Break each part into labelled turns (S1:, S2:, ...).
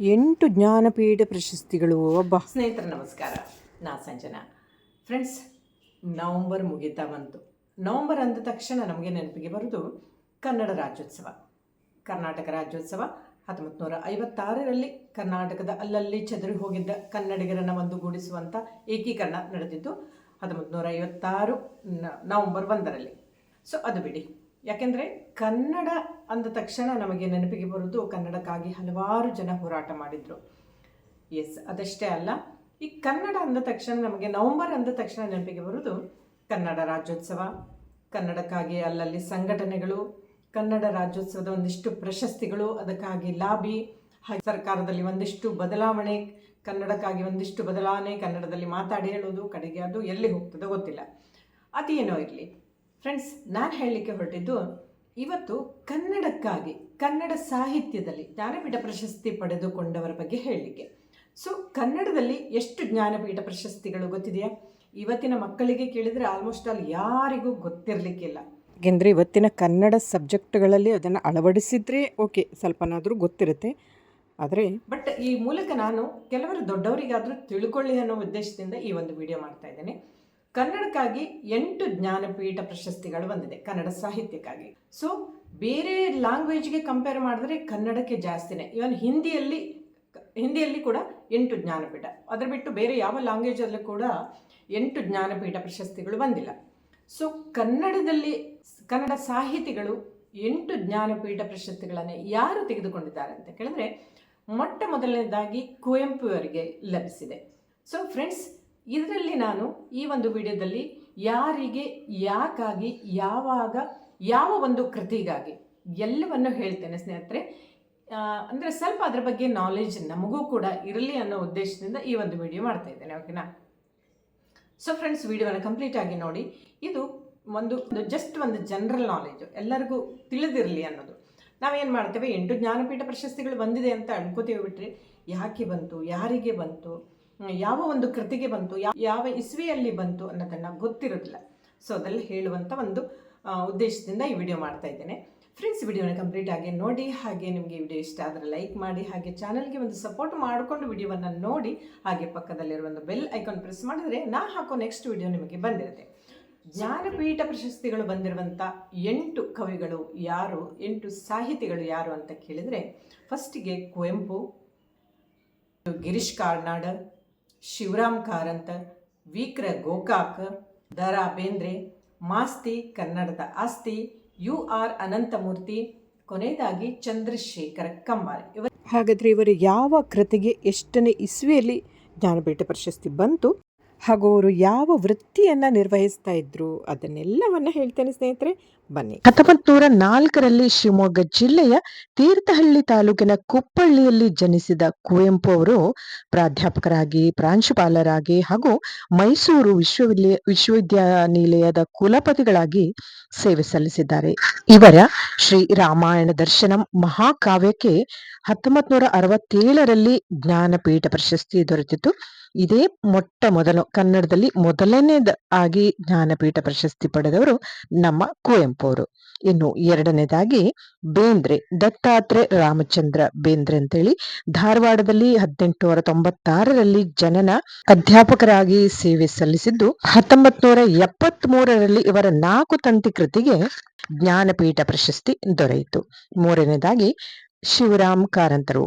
S1: ಎಂಟು ಜ್ಞಾನಪೀಠ ಪ್ರಶಸ್ತಿಗಳು. ಒಬ್ಬ.
S2: ಸ್ನೇಹಿತರ, ನಮಸ್ಕಾರ. ನಾ ಸಂಜನಾ. ಫ್ರೆಂಡ್ಸ್ ನವಂಬರ್ ಮುಗಿತಾ ಬಂತು. ನವಂಬರ್ ಅಂದ ತಕ್ಷಣ ನಮಗೆ ನೆನಪಿಗೆ ಬರೋದು ಕನ್ನಡ ರಾಜ್ಯೋತ್ಸವ. ಕರ್ನಾಟಕ ರಾಜ್ಯೋತ್ಸವ ಹತ್ತೊಂಬತ್ತು ನೂರ ಐವತ್ತಾರರಲ್ಲಿ ಕರ್ನಾಟಕದ ಅಲ್ಲಲ್ಲಿ ಚದುರಿ ಹೋಗಿದ್ದ ಕನ್ನಡಿಗರನ್ನು ಒಂದುಗೂಡಿಸುವಂಥ ಏಕೀಕರಣ ನಡೆದಿದ್ದು ಹತ್ತೊಂಬತ್ತು ನೂರ ಐವತ್ತಾರು ನವಂಬರ್ ಒಂದರಲ್ಲಿ. ಸೊ ಅದು ಬಿಡಿ. ಯಾಕೆಂದರೆ ಕನ್ನಡ ಅಂದ ತಕ್ಷಣ ನಮಗೆ ನೆನಪಿಗೆ ಬರೋದು ಕನ್ನಡಕ್ಕಾಗಿ ಹಲವಾರು ಜನ ಹೋರಾಟ ಮಾಡಿದರು. ಎಸ್ ಅದಷ್ಟೇ ಅಲ್ಲ, ಈ ಕನ್ನಡ ಅಂದ ತಕ್ಷಣ ನಮಗೆ ನವಂಬರ್ ಅಂದ ತಕ್ಷಣ ನೆನಪಿಗೆ ಬರೋದು ಕನ್ನಡ ರಾಜ್ಯೋತ್ಸವ. ಕನ್ನಡಕ್ಕಾಗಿ ಅಲ್ಲಲ್ಲಿ ಸಂಘಟನೆಗಳು, ಕನ್ನಡ ರಾಜ್ಯೋತ್ಸವದ ಒಂದಿಷ್ಟು ಪ್ರಶಸ್ತಿಗಳು, ಅದಕ್ಕಾಗಿ ಲಾಬಿ ಸರ್ಕಾರದಲ್ಲಿ ಒಂದಿಷ್ಟು ಬದಲಾವಣೆ, ಕನ್ನಡಕ್ಕಾಗಿ ಒಂದಿಷ್ಟು ಬದಲಾವಣೆ, ಕನ್ನಡದಲ್ಲಿ ಮಾತಾಡಿ ಹೇಳೋದು ಕಡೆಗೆ ಅದು ಎಲ್ಲಿ ಹೋಗ್ತದೋ ಗೊತ್ತಿಲ್ಲ. ಅದೇನೋ ಇರಲಿ. ಫ್ರೆಂಡ್ಸ್ ನಾನು ಹೇಳಲಿಕ್ಕೆ ಹೊರಟಿದ್ದು ಇವತ್ತು ಕನ್ನಡಕ್ಕಾಗಿ, ಕನ್ನಡ ಸಾಹಿತ್ಯದಲ್ಲಿ ಜ್ಞಾನಪೀಠ ಪ್ರಶಸ್ತಿ ಪಡೆದುಕೊಂಡವರ ಬಗ್ಗೆ ಹೇಳಲಿಕ್ಕೆ. ಸೊ ಕನ್ನಡದಲ್ಲಿ ಎಷ್ಟು ಜ್ಞಾನಪೀಠ ಪ್ರಶಸ್ತಿಗಳು ಗೊತ್ತಿದೆಯಾ? ಇವತ್ತಿನ ಮಕ್ಕಳಿಗೆ ಕೇಳಿದರೆ ಆಲ್ಮೋಸ್ಟ್ ಆಲ್ ಯಾರಿಗೂ ಗೊತ್ತಿರಲಿಕ್ಕಿಲ್ಲ.
S1: ಏಕೆಂದರೆ ಇವತ್ತಿನ ಕನ್ನಡ ಸಬ್ಜೆಕ್ಟ್ಗಳಲ್ಲಿ ಅದನ್ನು ಅಳವಡಿಸಿದರೆ ಓಕೆ, ಸ್ವಲ್ಪನಾದರೂ ಗೊತ್ತಿರುತ್ತೆ. ಆದರೆ
S2: ಬಟ್ ಈ ಮೂಲಕ ನಾನು ಕೆಲವರು ದೊಡ್ಡವರಿಗಾದರೂ ತಿಳ್ಕೊಳ್ಳಿ ಅನ್ನೋ ಉದ್ದೇಶದಿಂದ ಈ ಒಂದು ವಿಡಿಯೋ ಮಾಡ್ತಾ ಇದ್ದೇನೆ. ಕನ್ನಡಕ್ಕಾಗಿ ಎಂಟು ಜ್ಞಾನಪೀಠ ಪ್ರಶಸ್ತಿಗಳು ಬಂದಿದೆ ಕನ್ನಡ ಸಾಹಿತ್ಯಕ್ಕಾಗಿ. ಸೊ ಬೇರೆ ಲ್ಯಾಂಗ್ವೇಜ್ಗೆ ಕಂಪೇರ್ ಮಾಡಿದ್ರೆ ಕನ್ನಡಕ್ಕೆ ಜಾಸ್ತಿನೇ. ಇವನ್ ಹಿಂದಿಯಲ್ಲಿ ಹಿಂದಿಯಲ್ಲಿ ಕೂಡ ಎಂಟು ಜ್ಞಾನಪೀಠ. ಅದರ ಬಿಟ್ಟು ಬೇರೆ ಯಾವ ಲ್ಯಾಂಗ್ವೇಜಲ್ಲೂ ಕೂಡ ಎಂಟು ಜ್ಞಾನಪೀಠ ಪ್ರಶಸ್ತಿಗಳು ಬಂದಿಲ್ಲ. ಸೊ ಕನ್ನಡದಲ್ಲಿ ಕನ್ನಡ ಸಾಹಿತಿಗಳು ಎಂಟು ಜ್ಞಾನಪೀಠ ಪ್ರಶಸ್ತಿಗಳನ್ನು ಯಾರು ತೆಗೆದುಕೊಂಡಿದ್ದಾರೆ ಅಂತ ಕೇಳಿದ್ರೆ, ಮೊಟ್ಟ ಮೊದಲನೇದಾಗಿ ಕುವೆಂಪು ಅವರಿಗೆ ಲಭಿಸಿದೆ. ಸೊ ಫ್ರೆಂಡ್ಸ್ ಇದರಲ್ಲಿ ನಾನು ಈ ಒಂದು ವಿಡಿಯೋದಲ್ಲಿ ಯಾರಿಗೆ, ಯಾಕಾಗಿ, ಯಾವಾಗ, ಯಾವ ಒಂದು ಕೃತಿಗಾಗಿ ಎಲ್ಲವನ್ನು ಹೇಳ್ತೇನೆ ಸ್ನೇಹಿತರೆ. ಅಂದರೆ ಸ್ವಲ್ಪ ಅದರ ಬಗ್ಗೆ ನಾಲೆಜ್ ನಮಗೂ ಕೂಡ ಇರಲಿ ಅನ್ನೋ ಉದ್ದೇಶದಿಂದ ಈ ಒಂದು ವಿಡಿಯೋ ಮಾಡ್ತಾ ಇದ್ದೇನೆ ಓಕೆನಾ ಸೊ ಫ್ರೆಂಡ್ಸ್ ವಿಡಿಯೋನ ಕಂಪ್ಲೀಟ್ ಆಗಿ ನೋಡಿ. ಇದು ಒಂದು ಜಸ್ಟ್ ಒಂದು ಜನರಲ್ ನಾಲೆಜು ಎಲ್ಲರಿಗೂ ತಿಳಿದಿರಲಿ ಅನ್ನೋದು. ನಾವೇನು ಮಾಡ್ತೇವೆ? ಎಂಟು ಜ್ಞಾನಪೀಠ ಪ್ರಶಸ್ತಿಗಳು ಬಂದಿದೆ ಅಂತ ಅನ್ಕೋತೀವಿ ಬಿಟ್ರಿ ಯಾಕೆ ಬಂತು? ಯಾರಿಗೆ ಬಂತು? ಯಾವ ಒಂದು ಕೃತಿಗೆ ಬಂತು, ಯಾವ ಇಸ್ವಿಯಲ್ಲಿ ಬಂತು ಅನ್ನೋದನ್ನು ಗೊತ್ತಿರೋದಿಲ್ಲ. ಸೊ ಅದರಲ್ಲಿ ಹೇಳುವಂಥ ಒಂದು ಉದ್ದೇಶದಿಂದ ಈ ವಿಡಿಯೋ ಮಾಡ್ತಾ ಇದ್ದೇನೆ. ಫ್ರೆಂಡ್ಸ್ ವಿಡಿಯೋನ ಕಂಪ್ಲೀಟ್ ಆಗಿ ನೋಡಿ, ಹಾಗೆ ನಿಮಗೆ ವಿಡಿಯೋ ಇಷ್ಟ ಆದರೆ ಲೈಕ್ ಮಾಡಿ, ಹಾಗೆ ಚಾನಲ್ಗೆ ಒಂದು ಸಪೋರ್ಟ್ ಮಾಡಿಕೊಂಡು ವಿಡಿಯೋವನ್ನು ನೋಡಿ, ಹಾಗೆ ಪಕ್ಕದಲ್ಲಿರುವ ಒಂದು ಬೆಲ್ ಐಕಾನ್ ಪ್ರೆಸ್ ಮಾಡಿದರೆ ನಾ ಹಾಕೋ ನೆಕ್ಸ್ಟ್ ವಿಡಿಯೋ ನಿಮಗೆ ಬಂದಿರುತ್ತೆ. ಜ್ಞಾನಪೀಠ ಪ್ರಶಸ್ತಿಗಳು ಬಂದಿರುವಂಥ ಎಂಟು ಕವಿಗಳು ಯಾರು, ಎಂಟು ಸಾಹಿತಿಗಳು ಯಾರು ಅಂತ ಕೇಳಿದರೆ ಫಸ್ಟಿಗೆ ಕುವೆಂಪು, ಗಿರೀಶ್ ಕಾರ್ನಾಡ್ ಶಿವರಾಮ್ ಕಾರಂತ, ವಿಕ್ರ ಗೋಕಾಕ್ ದರಾ ಬೇಂದ್ರೆ, ಮಾಸ್ತಿ ಕನ್ನಡದ ಆಸ್ತಿ ಯು ಆರ್ ಅನಂತಮೂರ್ತಿ, ಕೊನೆಯದಾಗಿ ಚಂದ್ರಶೇಖರ ಕಮ್ಮಾರ್ ಇವ
S1: ಹಾಗಾದರೆ ಇವರು ಯಾವ ಕೃತಿಗೆ ಎಷ್ಟನೇ ಇಸ್ವಿಯಲ್ಲಿ ಜ್ಞಾನಪೀಠ ಪ್ರಶಸ್ತಿ ಬಂತು? ಹಾಗೂ ಅವರು ಯಾವ ವೃತ್ತಿಯನ್ನು ನಿರ್ವಹಿಸ್ತಾ ಇದ್ರು ಅದನ್ನೆಲ್ಲವನ್ನ ಹೇಳ್ತೇನೆ ಸ್ನೇಹಿತರೆ. ಬನ್ನಿ.
S3: ಹತ್ತೊಂಬತ್ತು ನೂರ ನಾಲ್ಕರಲ್ಲಿ ಶಿವಮೊಗ್ಗ ಜಿಲ್ಲೆಯ ತೀರ್ಥಹಳ್ಳಿ ತಾಲೂಕಿನ ಕುಪ್ಪಳ್ಳಿಯಲ್ಲಿ ಜನಿಸಿದ ಕುವೆಂಪು ಅವರು ಪ್ರಾಧ್ಯಾಪಕರಾಗಿ, ಪ್ರಾಂಶುಪಾಲರಾಗಿ ಹಾಗೂ ಮೈಸೂರು ವಿಶ್ವವಿದ್ಯ, ವಿಶ್ವವಿದ್ಯಾನಿಲಯದ ಕುಲಪತಿಗಳಾಗಿ ಸೇವೆ ಸಲ್ಲಿಸಿದ್ದಾರೆ. ಇವರ ಶ್ರೀ ರಾಮಾಯಣ ದರ್ಶನಂ ಮಹಾಕಾವ್ಯಕ್ಕೆ ಹತ್ತೊಂಬತ್ತು ನೂರ ಅರವತ್ತೇಳರಲ್ಲಿ ಜ್ಞಾನಪೀಠ ಪ್ರಶಸ್ತಿ ದೊರೆತಿತ್ತು. ಇದೇ ಮೊಟ್ಟ ಮೊದಲು ಕನ್ನಡದಲ್ಲಿ ಮೊದಲನೇದ ಆಗಿ ಜ್ಞಾನಪೀಠ ಪ್ರಶಸ್ತಿ ಪಡೆದವರು ನಮ್ಮ ಕುವೆಂಪು ಅವರು ಇನ್ನು ಎರಡನೇದಾಗಿ ಬೇಂದ್ರೆ, ದತ್ತಾತ್ರೆ ರಾಮಚಂದ್ರ ಬೇಂದ್ರೆ ಅಂತೇಳಿ ಧಾರವಾಡದಲ್ಲಿ ಹದಿನೆಂಟುನೂರ ತೊಂಬತ್ತಾರರಲ್ಲಿ ಜನನ ಅಧ್ಯಾಪಕರಾಗಿ ಸೇವೆ ಸಲ್ಲಿಸಿದ್ದು ಹತ್ತೊಂಬತ್ ನೂರ ಎಪ್ಪತ್ತ್ ಮೂರರಲ್ಲಿ ಇವರ ನಾಲ್ಕು ತಂತಿ ಕೃತಿಗೆ ಜ್ಞಾನಪೀಠ ಪ್ರಶಸ್ತಿ ದೊರೆಯಿತು. ಮೂರನೇದಾಗಿ ಶಿವರಾಮ್ ಕಾರಂತರು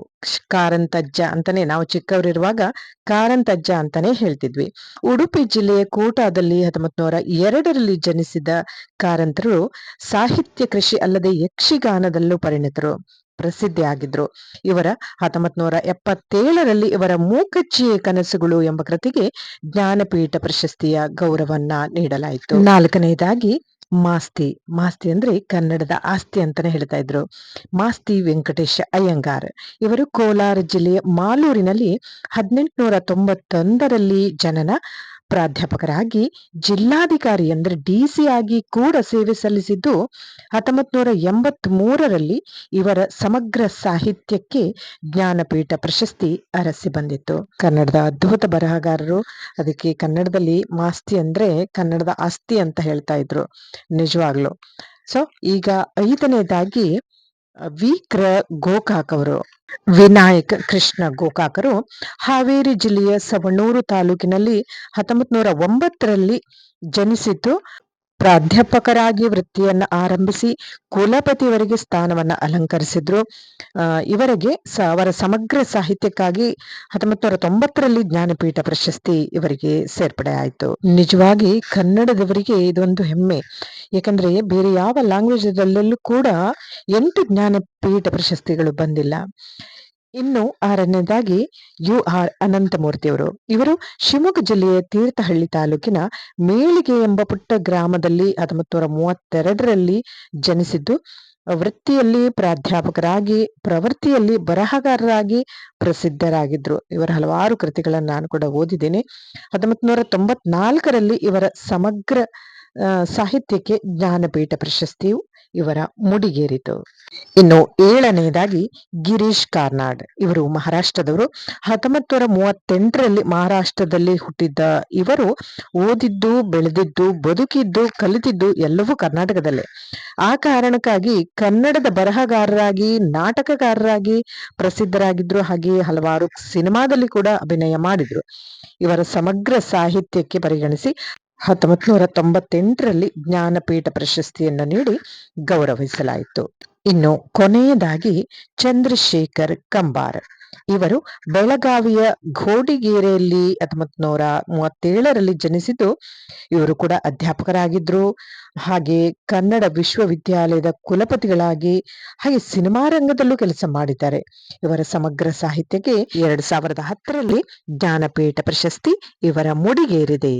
S3: ಕಾರಂತಜ್ಜ ಅಂತಾನೆ ನಾವು ಚಿಕ್ಕವರಿರುವಾಗ ಕಾರಂತಜ್ಜ ಅಂತಾನೆ ಹೇಳ್ತಿದ್ವಿ. ಉಡುಪಿ ಜಿಲ್ಲೆಯ ಕೋಟಾದಲ್ಲಿ ಹತ್ತೊಂಬತ್ ನೂರ ಎರಡರಲ್ಲಿ ಜನಿಸಿದ ಕಾರಂತರು ಸಾಹಿತ್ಯ ಕೃಷಿ ಅಲ್ಲದೆ ಯಕ್ಷಗಾನದಲ್ಲೂ ಪರಿಣಿತರು ಪ್ರಸಿದ್ಧಿಯಾಗಿದ್ರು ಇವರ ಹತ್ತೊಂಬತ್ ನೂರ ಎಪ್ಪತ್ತೇಳರಲ್ಲಿ ಇವರ ಮೂಕಚ್ಚಿಯ ಕನಸುಗಳು ಎಂಬ ಕೃತಿಗೆ ಜ್ಞಾನಪೀಠ ಪ್ರಶಸ್ತಿಯ ಗೌರವನ್ನ ನೀಡಲಾಯಿತು. ನಾಲ್ಕನೆಯದಾಗಿ ಮಾಸ್ತಿ ಮಾಸ್ತಿ ಅಂದ್ರೆ ಕನ್ನಡದ ಆಸ್ತಿ ಅಂತಾನೆ ಹೇಳ್ತಾ ಇದ್ರು. ಮಾಸ್ತಿ ವೆಂಕಟೇಶ ಅಯ್ಯಂಗಾರ್. ಇವರು ಕೋಲಾರ ಜಿಲ್ಲೆಯ ಮಾಲೂರಿನಲ್ಲಿ ಹದಿನೆಂಟುನೂರ ತೊಂಬತ್ತೊಂದರಲ್ಲಿ ಜನನ ಪ್ರಾಧ್ಯಾಪಕರಾಗಿ ಜಿಲ್ಲಾಧಿಕಾರಿ ಅಂದ್ರೆ ಡಿಸಿ ಆಗಿ ಕೂಡ ಸೇವೆ ಸಲ್ಲಿಸಿದ್ದು ಹತ್ತೊಂಬತ್ ನೂರ ಎಂಬತ್ ಮೂರರಲ್ಲಿ ಇವರ ಸಮಗ್ರ ಸಾಹಿತ್ಯಕ್ಕೆ ಜ್ಞಾನಪೀಠ ಪ್ರಶಸ್ತಿ ಅರಸಿ ಬಂದಿತ್ತು. ಕನ್ನಡದ ಅದ್ಭುತ ಬರಹಗಾರರು, ಅದಕ್ಕೆ ಕನ್ನಡದಲ್ಲಿ ಮಾಸ್ತಿ ಅಂದ್ರೆ ಕನ್ನಡದ ಆಸ್ತಿ ಅಂತ ಹೇಳ್ತಾ ಇದ್ರು ನಿಜವಾಗ್ಲು. ಸೊ ಈಗ ಐದನೇದಾಗಿ ವಿ. ಕ್ರ. ಗೋಕಾಕ್ ಅವರು. ವಿನಾಯಕ್ ಕೃಷ್ಣ ಗೋಕಾಕರು ಹಾವೇರಿ ಜಿಲ್ಲೆಯ ಸವಣೂರು ತಾಲೂಕಿನಲ್ಲಿ ಹತ್ತೊಂಬತ್ ನೂರ ಒಂಬತ್ತರಲ್ಲಿ ಜನಿಸಿದ್ದು. ಪ್ರಾಧ್ಯಾಪಕರಾಗಿ ವೃತ್ತಿಯನ್ನ ಆರಂಭಿಸಿ ಕುಲಪತಿಯವರಿಗೆ ಸ್ಥಾನವನ್ನ ಅಲಂಕರಿಸಿದ್ರು. ಇವರಿಗೆ ಅವರ ಸಮಗ್ರ ಸಾಹಿತ್ಯಕ್ಕಾಗಿ ಹತ್ತೊಂಬತ್ತು ನೂರ ತೊಂಬತ್ತರಲ್ಲಿ ಜ್ಞಾನಪೀಠ ಪ್ರಶಸ್ತಿ ಇವರಿಗೆ ಸೇರ್ಪಡೆ ಆಯಿತು. ನಿಜವಾಗಿ ಕನ್ನಡದವರಿಗೆ ಇದೊಂದು ಹೆಮ್ಮೆ. ಯಾಕಂದ್ರೆ ಬೇರೆ ಯಾವ ಲ್ಯಾಂಗ್ವೇಜ್ ಕೂಡ ಎಂಟು ಜ್ಞಾನಪೀಠ ಪ್ರಶಸ್ತಿಗಳು ಬಂದಿಲ್ಲ. ಇನ್ನು ಆರನೇದಾಗಿ ಯು ಆರ್ ಅನಂತಮೂರ್ತಿಯವರು. ಇವರು ಶಿವಮೊಗ್ಗ ಜಿಲ್ಲೆಯ ತೀರ್ಥಹಳ್ಳಿ ತಾಲೂಕಿನ ಮೇಳಿಗೆ ಎಂಬ ಪುಟ್ಟ ಗ್ರಾಮದಲ್ಲಿ ಹತ್ತೊಂಬತ್ತು ನೂರ ಮೂವತ್ತೆರಡರಲ್ಲಿ ಜನಿಸಿದ್ದು, ವೃತ್ತಿಯಲ್ಲಿ ಪ್ರಾಧ್ಯಾಪಕರಾಗಿ, ಪ್ರವೃತ್ತಿಯಲ್ಲಿ ಬರಹಗಾರರಾಗಿ ಪ್ರಸಿದ್ಧರಾಗಿದ್ರು. ಇವರ ಹಲವಾರು ಕೃತಿಗಳನ್ನು ನಾನು ಕೂಡ ಓದಿದ್ದೇನೆ. ಹತ್ತೊಂಬತ್ತು ನೂರ ತೊಂಬತ್ನಾಲ್ಕರಲ್ಲಿ ಇವರ ಸಮಗ್ರ ಸಾಹಿತ್ಯಕ್ಕೆ ಜ್ಞಾನಪೀಠ ಪ್ರಶಸ್ತಿಯು ಇವರ ಮುಡಿಗೇರಿತು. ಇನ್ನು ಏಳನೆಯದಾಗಿ ಗಿರೀಶ್ ಕಾರ್ನಾಡ್. ಇವರು ಮಹಾರಾಷ್ಟ್ರದವರು. ಹತ್ತೊಂಬತ್ತು ನೂರ ಮೂವತ್ತೆಂಟರಲ್ಲಿ ಮಹಾರಾಷ್ಟ್ರದಲ್ಲಿ ಹುಟ್ಟಿದ್ದ ಇವರು ಓದಿದ್ದು, ಬೆಳೆದಿದ್ದು, ಬದುಕಿದ್ದು, ಕಲಿತಿದ್ದು ಎಲ್ಲವೂ ಕರ್ನಾಟಕದಲ್ಲೇ. ಆ ಕಾರಣಕ್ಕಾಗಿ ಕನ್ನಡದ ಬರಹಗಾರರಾಗಿ, ನಾಟಕಕಾರರಾಗಿ ಪ್ರಸಿದ್ಧರಾಗಿದ್ರು ಹಾಗೆಯೇ ಹಲವಾರು ಸಿನಿಮಾದಲ್ಲಿ ಕೂಡ ಅಭಿನಯ ಮಾಡಿದ್ರು. ಇವರ ಸಮಗ್ರ ಸಾಹಿತ್ಯಕ್ಕೆ ಪರಿಗಣಿಸಿ ಹತ್ತೊಂಬತ್ ನೂರ ತೊಂಬತ್ತೆಂಟರಲ್ಲಿ ಜ್ಞಾನಪೀಠ ಪ್ರಶಸ್ತಿಯನ್ನು ನೀಡಿ ಗೌರವಿಸಲಾಯಿತು. ಇನ್ನು ಕೊನೆಯದಾಗಿ ಚಂದ್ರಶೇಖರ್ ಕಂಬಾರ್. ಇವರು ಬೆಳಗಾವಿಯ ಘೋಡಿಗೇರೆಯಲ್ಲಿ ಹತ್ತೊಂಬತ್ ನೂರ ಮೂವತ್ತೇಳರಲ್ಲಿ ಜನಿಸಿದ್ದು, ಇವರು ಕೂಡ ಅಧ್ಯಾಪಕರಾಗಿದ್ರು. ಹಾಗೆ ಕನ್ನಡ ವಿಶ್ವವಿದ್ಯಾಲಯದ ಕುಲಪತಿಗಳಾಗಿ ಹಾಗೆ ಸಿನಿಮಾ ರಂಗದಲ್ಲೂ ಕೆಲಸ ಮಾಡಿದ್ದಾರೆ. ಇವರ ಸಮಗ್ರ ಸಾಹಿತ್ಯಕ್ಕೆ ಎರಡ್ ಸಾವಿರದ ಹತ್ತರಲ್ಲಿ ಜ್ಞಾನಪೀಠ ಪ್ರಶಸ್ತಿ ಇವರ ಮುಡಿಗೇರಿದೆ.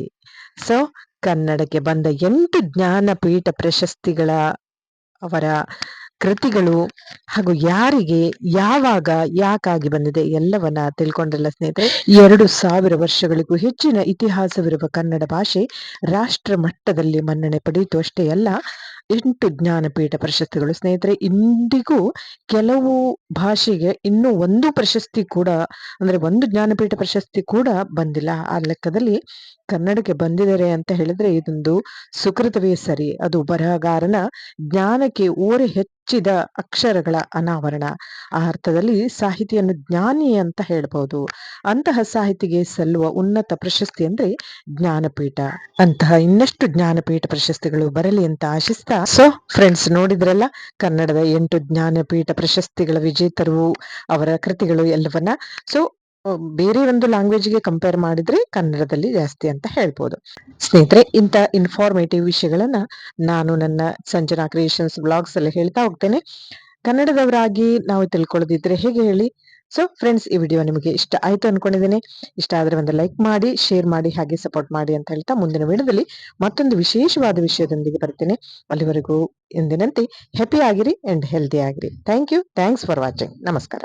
S3: ಸೊ ಕನ್ನಡಕ್ಕೆ ಬಂದ ಎಂಟು ಜ್ಞಾನಪೀಠ ಪ್ರಶಸ್ತಿಗಳ ಅವರ ಕೃತಿಗಳು ಹಾಗೂ ಯಾರಿಗೆ, ಯಾವಾಗ, ಯಾಕಾಗಿ ಬಂದಿದೆ ಎಲ್ಲವನ್ನ ತಿಳ್ಕೊಂಡ್ರಲ್ಲ ಸ್ನೇಹಿತರೆ, ಎರಡು ಸಾವಿರ ವರ್ಷಗಳಿಗೂ ಹೆಚ್ಚಿನ ಇತಿಹಾಸವಿರುವ ಕನ್ನಡ ಭಾಷೆ ರಾಷ್ಟ್ರ ಮಟ್ಟದಲ್ಲಿ ಮನ್ನಣೆ ಪಡೆಯಿತು ಅಷ್ಟೇ ಅಲ್ಲ ಎಂಟು ಜ್ಞಾನಪೀಠ ಪ್ರಶಸ್ತಿಗಳು. ಸ್ನೇಹಿತರೆ, ಇಂದಿಗೂ ಕೆಲವು ಭಾಷೆಗೆ ಇನ್ನೂ ಒಂದು ಪ್ರಶಸ್ತಿ ಕೂಡ, ಅಂದ್ರೆ ಒಂದು ಜ್ಞಾನಪೀಠ ಪ್ರಶಸ್ತಿ ಕೂಡ ಬಂದಿಲ್ಲ. ಆ ಲೆಕ್ಕದಲ್ಲಿ ಕನ್ನಡಕ್ಕೆ ಬಂದಿದ್ದಾರೆ ಅಂತ ಹೇಳಿದ್ರೆ ಇದೊಂದು ಸುಕೃತವೇ ಸರಿ. ಅದು ಬರಹಗಾರನ ಜ್ಞಾನಕ್ಕೆ ಓರೆ ಹೆಚ್ಚಿದ ಅಕ್ಷರಗಳ ಅನಾವರಣ. ಆ ಅರ್ಥದಲ್ಲಿ ಸಾಹಿತಿಯನ್ನು ಜ್ಞಾನಿ ಅಂತ ಹೇಳ್ಬಹುದು ಅಂತಹ ಸಾಹಿತಿಗೆ ಸಲ್ಲುವ ಉನ್ನತ ಪ್ರಶಸ್ತಿ ಅಂದ್ರೆ ಜ್ಞಾನಪೀಠ. ಅಂತಹ ಇನ್ನಷ್ಟು ಜ್ಞಾನಪೀಠ ಪ್ರಶಸ್ತಿಗಳು ಬರಲಿ ಅಂತ ಆಶಿಸ್ತಾ ಸೊ ಫ್ರೆಂಡ್ಸ್ ನೋಡಿದ್ರಲ್ಲ, ಕನ್ನಡದ ಎಂಟು ಜ್ಞಾನಪೀಠ ಪ್ರಶಸ್ತಿಗಳ ವಿಜೇತರು, ಅವರ ಕೃತಿಗಳು ಎಲ್ಲವನ್ನ. ಸೊ ಬೇರೆ ಒಂದು ಲ್ಯಾಂಗ್ವೇಜ್ಗೆ ಕಂಪೇರ್ ಮಾಡಿದ್ರೆ ಕನ್ನಡದಲ್ಲಿ ಜಾಸ್ತಿ ಅಂತ ಹೇಳ್ಬೋದು. ಸ್ನೇಹಿತರೆ, ಇಂಥ ಇನ್ಫಾರ್ಮೇಟಿವ್ ವಿಷಯಗಳನ್ನ ನಾನು ನನ್ನ ಸಂಜನಾ ಕ್ರಿಯೇಷನ್ಸ್ ಬ್ಲಾಗ್ಸ್ ಅಲ್ಲಿ ಹೇಳ್ತಾ ಹೋಗ್ತೇನೆ. ಕನ್ನಡದವರಾಗಿ ನಾವು ತಿಳ್ಕೊಳ್ಳೋದಿದ್ರೆ ಹೇಗೆ ಹೇಳಿ? ಸೊ ಫ್ರೆಂಡ್ಸ್ ಈ ವಿಡಿಯೋ ನಿಮಗೆ ಇಷ್ಟ ಆಯ್ತು ಅನ್ಕೊಂಡಿದ್ದೀನಿ. ಇಷ್ಟ ಆದ್ರೆ ಒಂದು ಲೈಕ್ ಮಾಡಿ ಶೇರ್ ಮಾಡಿ, ಹಾಗೆ ಸಪೋರ್ಟ್ ಮಾಡಿ ಅಂತ ಹೇಳ್ತಾ ಮುಂದಿನ ವಿಡಿಯೋದಲ್ಲಿ ಮತ್ತೊಂದು ವಿಶೇಷವಾದ ವಿಷಯದೊಂದಿಗೆ ಬರ್ತೇನೆ. ಅಲ್ಲಿವರೆಗೂ ಎಂದಿನಂತೆ ಹ್ಯಾಪಿ ಆಗಿರಿ ಅಂಡ್ ಹೆಲ್ದಿ ಆಗಿರಿ. Thank you thanks for watching ನಮಸ್ಕಾರ.